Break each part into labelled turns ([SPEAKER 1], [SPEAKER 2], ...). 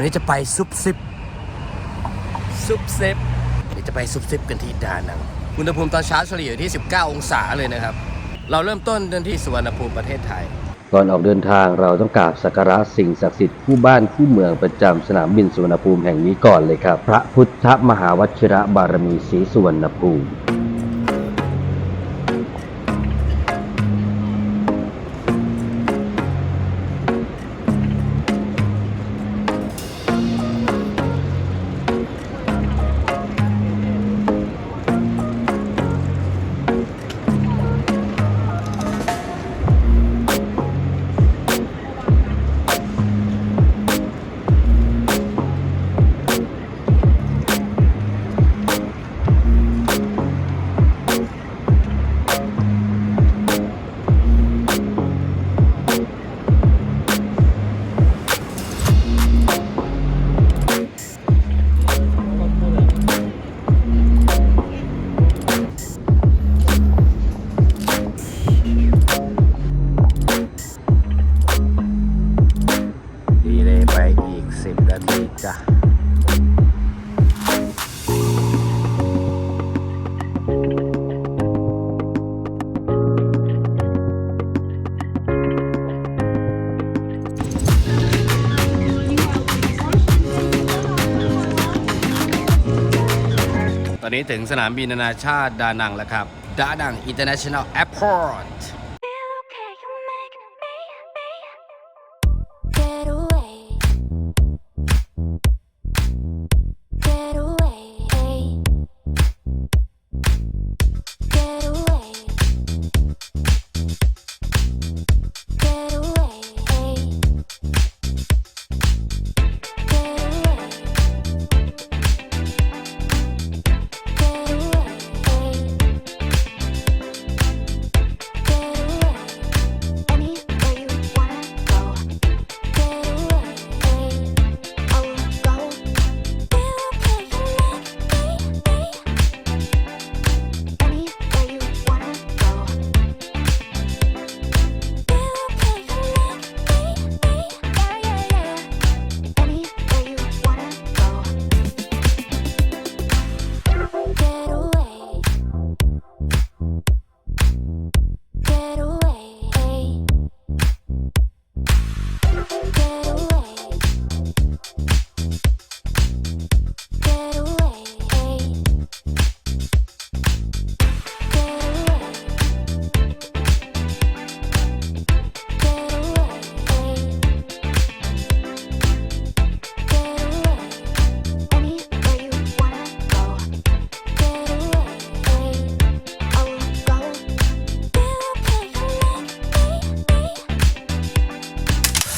[SPEAKER 1] วันนี้จะไปซุปซิปซุปซิปเดี๋ยวจะไปซุปซิปกันที่ดานังอุณหภูมิตอนเช้าเฉลี่ยอยู่ที่ 19 องศาเลยนะครับ เราเริ่มต้นกันที่สุวรรณภูมิประเทศไทย
[SPEAKER 2] ก่อนออกเดินทางเราต้องกราบสักการะสิ่งศักดิ์สิทธิ์คู่บ้านคู่เมืองประจำสนามบินสุวรรณภูมิแห่งนี้ก่อนเลยครับ พระพุทธมหาวชิระบารมีศรีสุวรรณภูมิ
[SPEAKER 1] อนนี้ถึงสนามบินนานาชาติดานังแล้วครับ ดานัง International Airport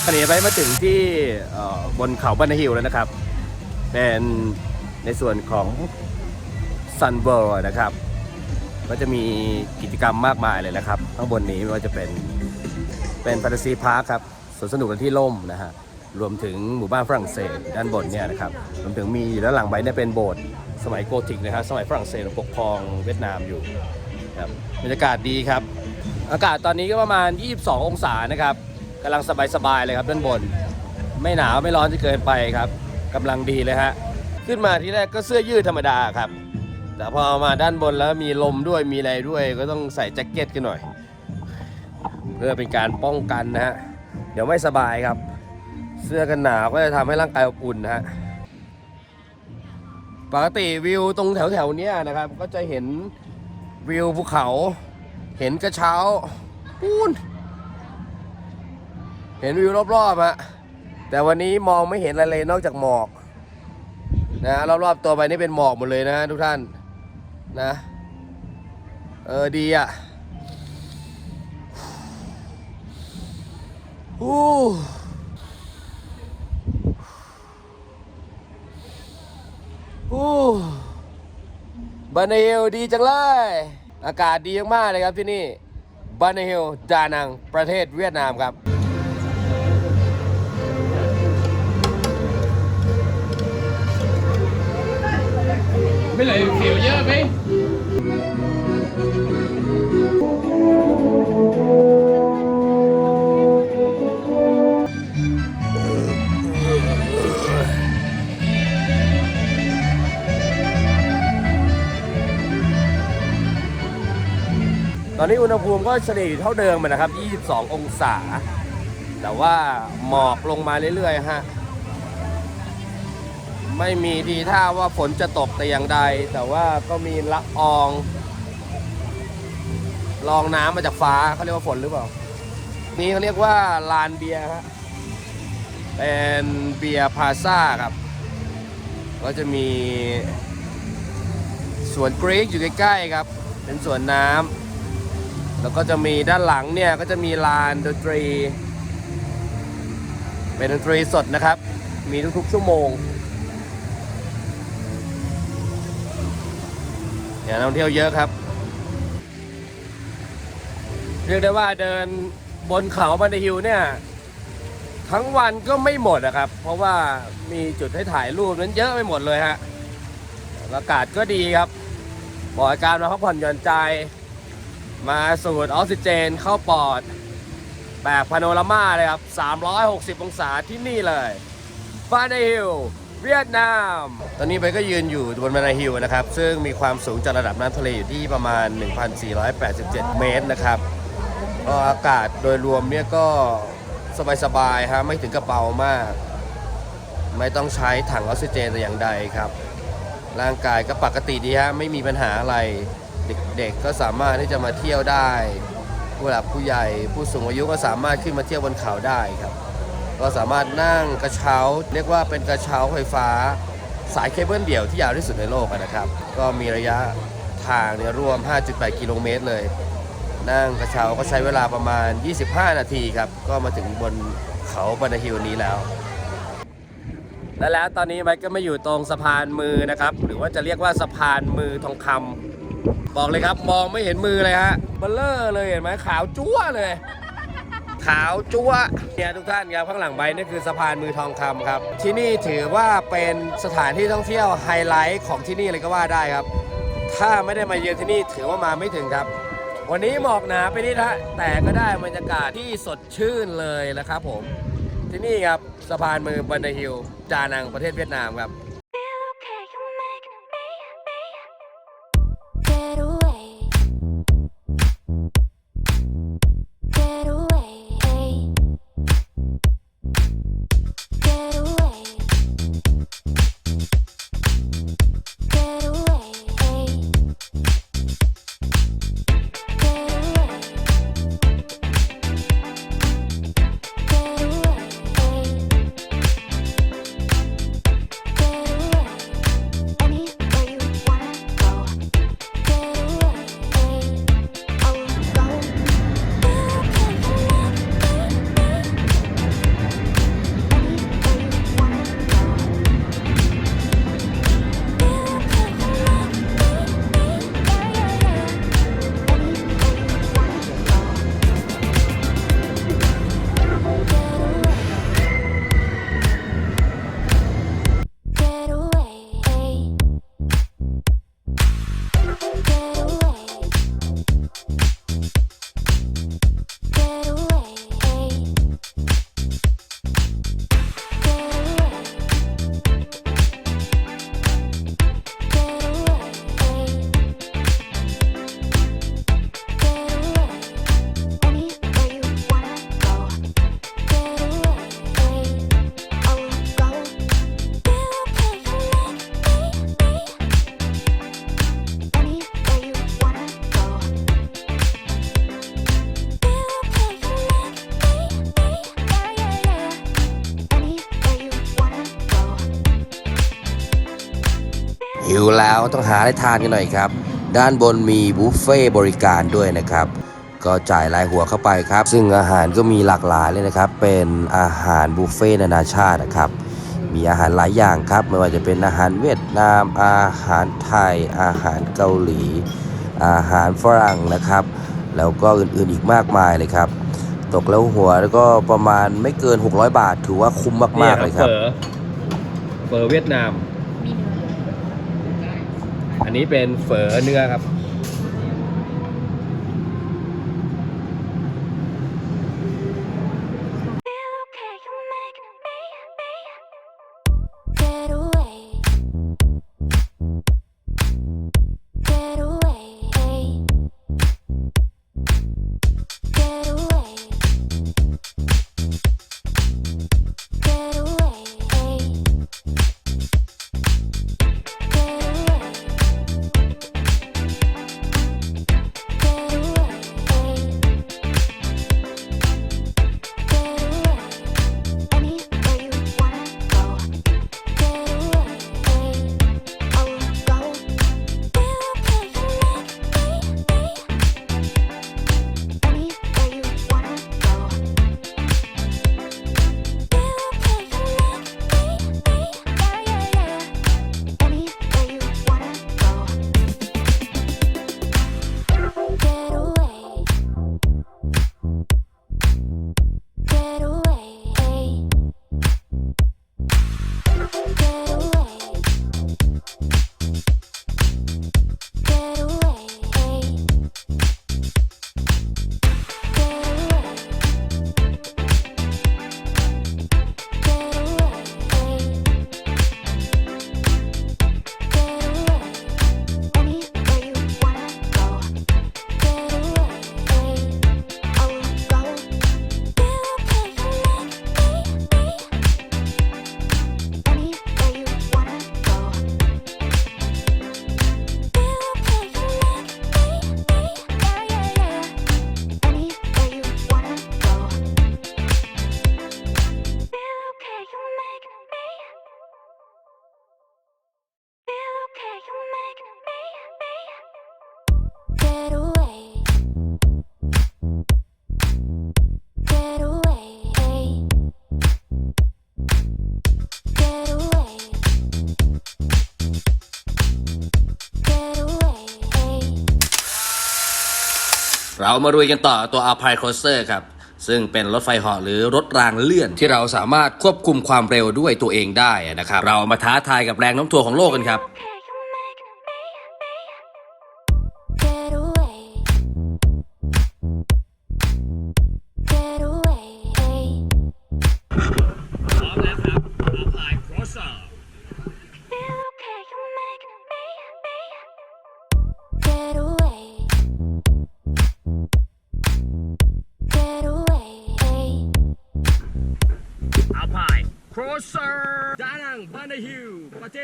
[SPEAKER 1] ตอนนี้ไปมาถึงที่บนเขาบันฮิลแล้วนะครับ เป็นในส่วนของซันเบิร์นะครับ ก็จะมีกิจกรรมมากมายเลยนะครับ ข้างบนนี้ไม่ว่าจะเป็นเป็นแฟนตาซีพาร์คครับสวนสนุกกันที่ล่มนะฮะรวมถึงหมู่บ้านฝรั่งเศสด้านบนเนี่ยนะครับรวมถึงมีอยู่ด้านหลังใบเนี่ยเป็นโบสถ์สมัยโกธิกนะครับสมัยฝรั่งเศสปกครองเวียดนามอยู่ครับบรรยากาศดีครับ อากาศตอนนี้ก็ประมาณ 22 องศานะครับ กำลังสบายๆเลยครับด้านบน ไม่หนาวไม่ร้อนจนเกินไปครับกำลังดีเลยฮะขึ้นมาที่แรกก็เสื้อยืดธรรมดาครับ แต่พอมาด้านบนแล้วมีลมด้วยมีอะไรด้วย ก็ต้องใส่แจ็คเก็ตกันหน่อย เพื่อเป็นการป้องกันนะฮะเดี๋ยวไม่สบายครับ เสื้อกันหนาวก็จะทำให้ร่างกายอบอุ่นนะฮะปกติวิวตรงแถวๆนี้นะครับ ก็จะเห็นวิวภูเขา เห็นกระเช้าปูน เห็นวิวรอบๆอะแต่วันนี้มองไม่เห็นอะไรเลยนอกจากหมอกนะรอบๆตัวไปนี่เป็นหมอกหมดเลยนะทุกท่านนะ เออดีอะฮู้ฮู้บานาเฮลดีจังเลย อากาศดีมากเลยครับที่นี่บานาเฮลดานังประเทศเวียดนามครับ
[SPEAKER 3] ไม่เลยผิวเย
[SPEAKER 1] อะไหมตอนนี้อุณหภูมิก็เฉลี่ยอยู่เท่าเดิมนะครับ 22 องศา แต่ว่าหมอกลงมาเรื่อยๆ ฮะ ไม่มีทีท่าว่าฝนจะตกแต่อย่างใด แต่ว่าก็มีละอองลองน้ำมาจากฟ้าเขาเรียกว่าฝนหรือเปล่า นี่เขาเรียกว่าลานเบียร์ฮะเป็นเบียร์พาซ่าครับ ก็จะมีสวนกรีกอยู่ใกล้ๆครับ เป็นสวนน้ำแล้วก็จะมีด้านหลังเนี่ยก็จะมีลานดนตรี เป็นดนตรีสดนะครับ มีทุกๆชั่วโมง เนี่ยนักท่องเที่ยวเยอะครับ เรียกได้ว่าเดินบนเขาบันไดฮิลเนี่ย ทั้งวันก็ไม่หมดนะครับ เพราะว่ามีจุดให้ถ่ายรูปนั้นเยอะไปหมดเลยฮะอากาศก็ดีครับเหมาะการมาพักผ่อนหย่อนใจ มาสูดออกซิเจนเข้าปอด แบบพาโนรามาเลยครับ 360 องศาที่นี่เลยบานไดฮิล เวียดนาม ตอนนี้ไปก็ยืนอยู่บนบานไดฮิลนะครับ ซึ่งมีความสูงจากระดับน้ำทะเลอยู่ที่ประมาณ 1,487 เมตรนะครับก็อากาศโดยรวมเนี่ยก็สบายๆฮะไม่ถึงกระเป๋ามาก ไม่ต้องใช้ถังออกซิเจนแต่อย่างใดครับ ร่างกายก็ปกติดีฮะไม่มีปัญหาอะไรเด็กๆก็สามารถที่จะมาเที่ยวได้ผู้หลักผู้ใหญ่ผู้สูงอายุก็สามารถขึ้นมาเที่ยวบนเขาได้ครับ ก็สามารถนั่งกระเช้า เรียกว่าเป็นกระเช้าไฟฟ้า สายเคเบิลเดี่ยวที่ยาวที่สุดในโลกนะครับ ก็มีระยะทางเนี่ยรวม 5.8 กิโลเมตรเลย นั่งกระเช้าก็ใช้เวลาประมาณ 25 นาทีครับ ก็มาถึงบนเขาบันฮิลนี้แล้วและแล้วตอนนี้ไมค์ก็มาอยู่ตรงสะพานมือนะครับ หรือว่าจะเรียกว่าสะพานมือทองคำบอกเลยครับ มองไม่เห็นมือเลยฮะเบลเลอร์เลยเห็นไหมขาวจั๊วเลย ขาวจั๊วเนี่ยทุกท่านครับข้างหลังใบนี่คือสะพานมือทองคำครับ ที่นี่ถือว่าเป็นสถานที่ท่องเที่ยวไฮไลท์ของที่นี่เลยก็ว่าได้ครับ ถ้าไม่ได้มาเยือนที่นี่ถือว่ามาไม่ถึงครับ วันนี้หมอกหนาไปนิดฮะแต่ก็ได้บรรยากาศที่สดชื่นเลยนะครับผมที่นี่ครับสะพานมือบันไดฮิลจานังประเทศเวียดนามครับ
[SPEAKER 2] หิวแล้วต้องหาอะไรทานกันหน่อยครับ ด้านบนมีบุฟเฟ่บริการด้วยนะครับ ก็จ่ายรายหัวเข้าไปครับ ซึ่งอาหารก็มีหลากหลายเลยนะครับ เป็นอาหารบุฟเฟ่นานาชาตินะครับ มีอาหารหลายอย่างครับ ไม่ว่าจะเป็นอาหารเวียดนาม อาหารไทย อาหารเกาหลี อาหารฝรั่งนะครับ แล้วก็อื่นๆอีกมากมายเลยครับ ตกแล้วหัวแล้วก็ประมาณไม่เกิน 600 บาท ถือว่าคุ้มมากๆเลยครับ
[SPEAKER 1] เฝอเวียดนาม อันนี้เป็นเฝอเนื้อครับ
[SPEAKER 2] เรามารุยกันต่อตัวอาพายโครเซอร์ครับ ซึ่งเป็นรถไฟเหาะหรือรถรางเลื่อนที่เราสามารถควบคุมความเร็วด้วยตัวเองได้นะครับ เรามาท้าทายกับแรงโน้มถ่วงของโลกกันครับ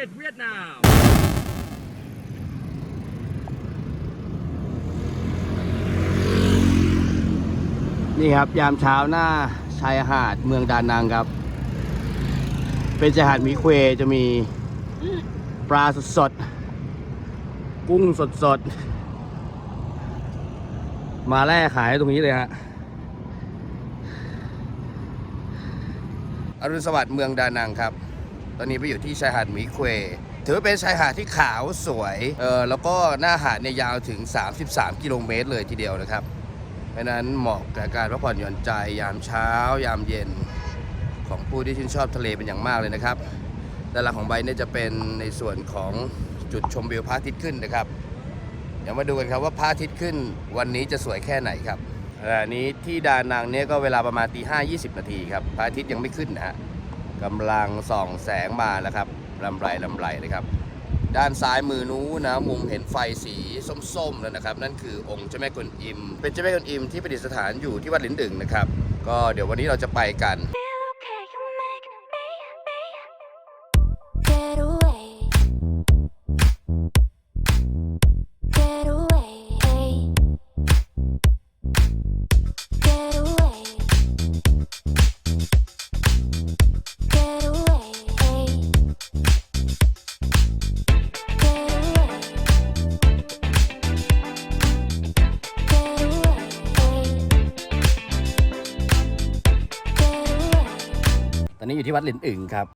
[SPEAKER 1] ศเวียดนามนี่ครับ ยามเช้าหน้าชายหาดเมืองดานังครับ เป็นชายหาดมีเควจะมีปลาสดสดกุ้งสดสดมาแล่ขายตรงนี้เลยฮะอรุณสวัสดิ์เมืองดานังครับ ตอนนี้ไปอยู่ที่ชายหาดหมีเควถือว่าเป็นชายหาดที่ขาวสวยเออแล้วก็หน้าหาดเนี่ยยาวถึง 33 กิโลเมตรเลยทีเดียวนะครับเพราะนั้นเหมาะกับการพักผ่อนหย่อนใจยามเช้า ยามเย็นของผู้ที่ชื่นชอบทะเลเป็นอย่างมากเลยนะครับด้านหลังของใบเนี่ยจะเป็นในส่วนของจุดชมวิวพระอาทิตย์ขึ้นนะครับ เดี๋ยวมาดูกันครับว่าพระอาทิตย์ขึ้นวันนี้จะสวยแค่ไหนครับขณะนี้ที่ดานังเนี่ยก็เวลาประมาณตีห้ายี่สิบนาทีครับพระอาทิตย์ยังไม่ขึ้นนะฮะ กำลังส่องแสงมาแล้วครับลำไรลำไรเลยครับ ด้านซ้ายมือนู้นนะมุมเห็นไฟสีส้มๆแล้วนะครับ นั่นคือองค์เจ้าแม่กวนอิม เป็นเจ้าแม่กวนอิมที่ประดิษฐานอยู่ที่วัดหลินดึงนะครับ ก็เดี๋ยววันนี้เราจะไปกัน ตอนนี้อยู่ที่วัดหลินอึ่งครับ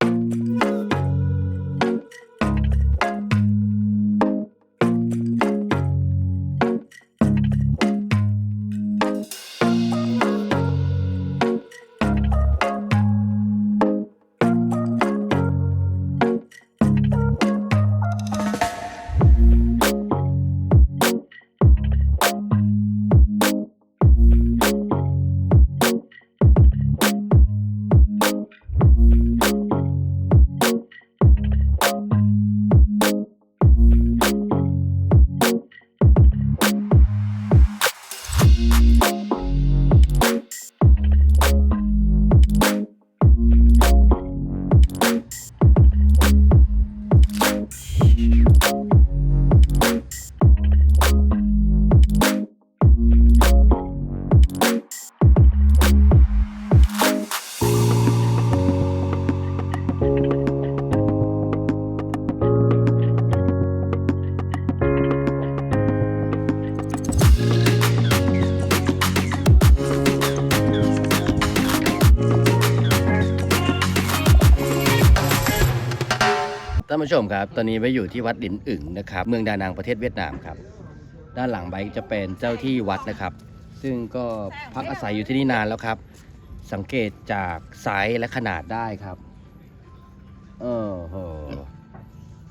[SPEAKER 1] ท่านผู้ชมครับ ตอนนี้ไปอยู่ที่วัดหลินอึ่งนะครับ เมืองดานังประเทศเวียดนามครับ ด้านหลังไบจะเป็นเจ้าที่วัดนะครับ ซึ่งก็พักอาศัยอยู่ที่นี่นานแล้วครับ สังเกตจากไซส์และขนาดได้ครับเออโห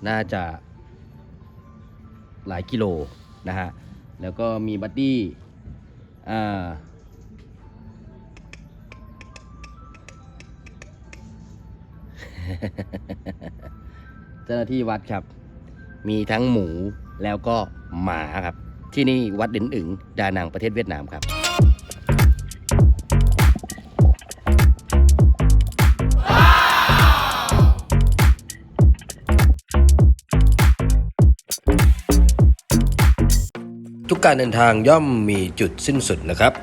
[SPEAKER 1] น่าจะหลายกิโลนะฮะ แล้วก็มีบัดดี้อ่า จ้าหน้าที่วัดครับ มีทั้งหมูแล้วก็หมาครับ ที่นี่วัดดินอึงดานังประเทศเวียดนามครับ
[SPEAKER 2] ทุกการเดินทางย่อมมีจุดสิ้นสุดนะครับ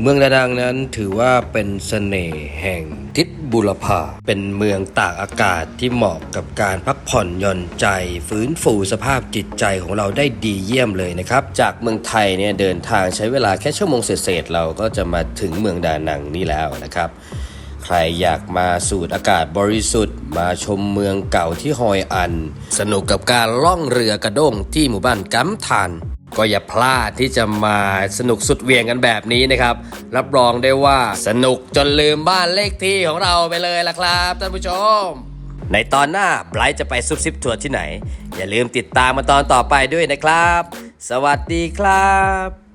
[SPEAKER 2] เมืองดานังนั้นถือว่าเป็นเสน่ห์แห่งทิศ บุรพาเป็นเมืองตากอากาศที่เหมาะกับการพักผ่อนหย่อนใจ ฟื้นฟูสภาพจิตใจของเราได้ดีเยี่ยมเลยนะครับ จากเมืองไทยเนี่ยเดินทางใช้เวลาแค่ชั่วโมงเศษเราก็จะมาถึงเมืองดานังนี่แล้วนะครับใครอยากมาสูดอากาศบริสุทธิ์ มาชมเมืองเก่าที่ฮอยอัน สนุกกับการล่องเรือกระด้งที่หมู่บ้านกัมทาน
[SPEAKER 1] ก็อย่าพลาดที่จะมาสนุกสุดเวียงกันแบบนี้นะครับ รับรองได้ว่าสนุกจนลืมบ้านเลขที่ของเราไปเลยล่ะครับท่านผู้ชม ในตอนหน้าไบรท์จะไปซุบซิบทัวร์ที่ไหน อย่าลืมติดตามมาตอนต่อไปด้วยนะครับ สวัสดีครับ